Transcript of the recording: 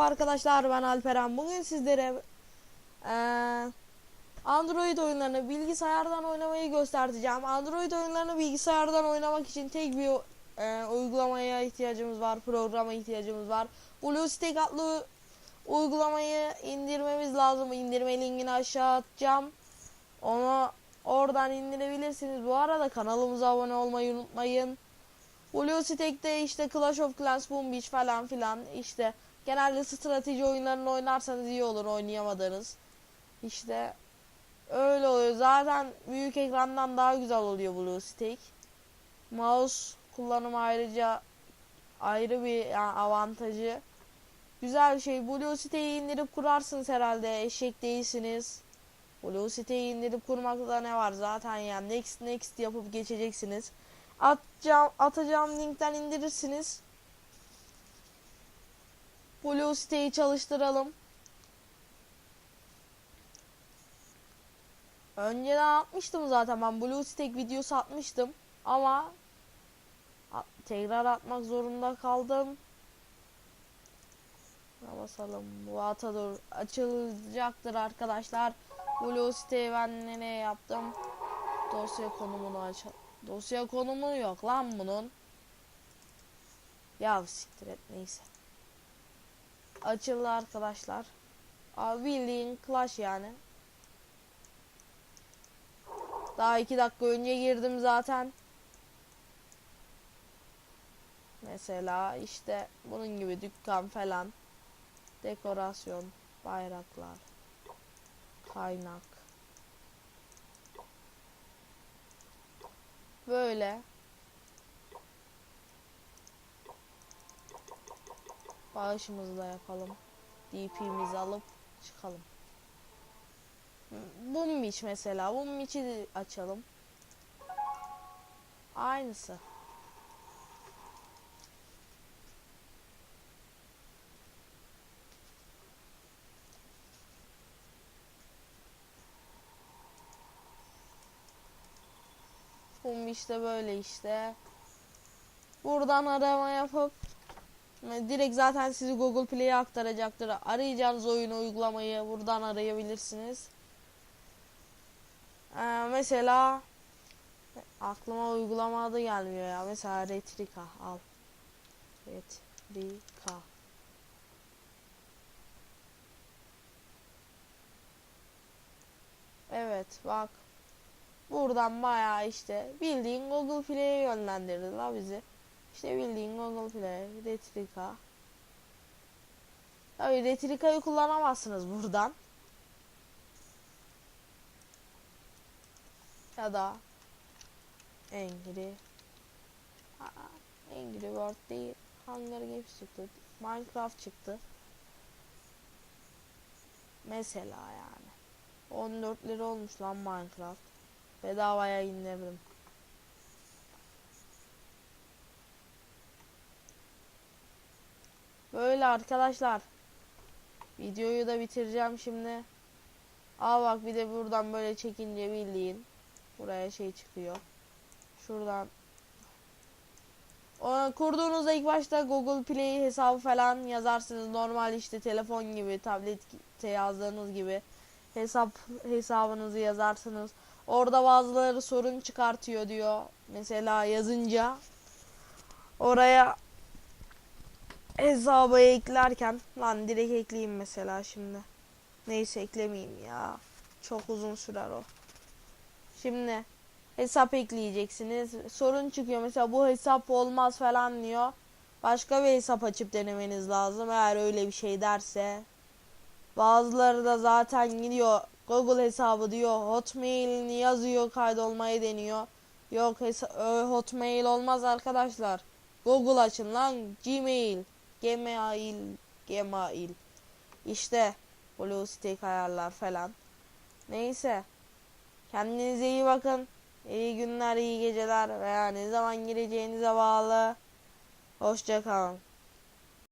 arkadaşlar ben Alperen. Bugün sizlere eee, Android oyunlarını bilgisayardan oynamayı göstereceğim. Android oyunlarını bilgisayardan oynamak için tek bir eee, uygulamaya ihtiyacımız var, programa ihtiyacımız var. BlueStack adlı uygulamayı indirmemiz lazım. İndirme linkini aşağı atacağım. Onu oradan indirebilirsiniz. Bu arada kanalımıza abone olmayı unutmayın. BlueStack'te işte Clash of Clans, Boom Beach falan filan işte genelde strateji oyunlarını oynarsanız iyi olur oynayamadığınız. İşte öyle oluyor. Zaten büyük ekrandan daha güzel oluyor BlueStack. Mouse kullanımı ayrıca ayrı bir yani avantajı. Güzel bir şey. BlueStack'i indirip kurarsınız herhalde. Eşek değilsiniz. BlueStack'i indirip kurmakta ne var zaten yani next next yapıp geçeceksiniz. Atacağım, atacağım linkten indirirsiniz. BlueStack'i çalıştıralım. Önceden atmıştım zaten ben BlueStack videosu atmıştım ama a- tekrar atmak zorunda kaldım. Basalım. Bu atadır açılacaktır arkadaşlar. BlueStack'i ben nereye yaptım? Dosya konumunu aç. Dosya konumu yok lan bunun. Ya siktir et neyse. Açıldı arkadaşlar. Abi bildiğin Clash yani. Daha iki dakika önce girdim zaten. Mesela işte bunun gibi dükkan falan. Dekorasyon, bayraklar, kaynak. Böyle. Bağışımızı da yapalım. DP'mizi alıp çıkalım. Beach mesela. De açalım. Aynısı. Bum işte böyle işte. Buradan arama yapıp e, direkt zaten sizi Google Play'e aktaracaktır. Arayacağınız oyun uygulamayı buradan arayabilirsiniz. Ee, mesela aklıma uygulama adı gelmiyor ya. Mesela Retrika al. Retrika. Evet bak. Buradan bayağı işte bildiğin Google Play'e yönlendirdi la bizi. İşte bildiğin Google Play, Retrika. Tabii Retrika'yı kullanamazsınız buradan. Ya da Angry Aa, Angry Bird değil. Hunger Games çıktı. Minecraft çıktı. Mesela yani. 14 lira olmuş lan Minecraft. Bedavaya indirdim. Böyle arkadaşlar. Videoyu da bitireceğim şimdi. Aa bak bir de buradan böyle çekince bildiğin buraya şey çıkıyor. Şuradan o, kurduğunuzda ilk başta Google Play hesabı falan yazarsınız. Normal işte telefon gibi, tablette yazdığınız gibi hesap hesabınızı yazarsınız. Orada bazıları sorun çıkartıyor diyor. Mesela yazınca oraya hesabı eklerken lan direkt ekleyeyim mesela şimdi. Neyse eklemeyeyim ya. Çok uzun sürer o. Şimdi hesap ekleyeceksiniz. Sorun çıkıyor mesela bu hesap olmaz falan diyor. Başka bir hesap açıp denemeniz lazım eğer öyle bir şey derse. Bazıları da zaten gidiyor Google hesabı diyor Hotmail'ini yazıyor kaydolmayı deniyor. Yok ö, Hotmail olmaz arkadaşlar. Google açın lan Gmail. Gmail. Gmail. İşte BlueStack ayarlar falan. Neyse. Kendinize iyi bakın. İyi günler, iyi geceler veya ne zaman gireceğinize bağlı. Hoşçakalın.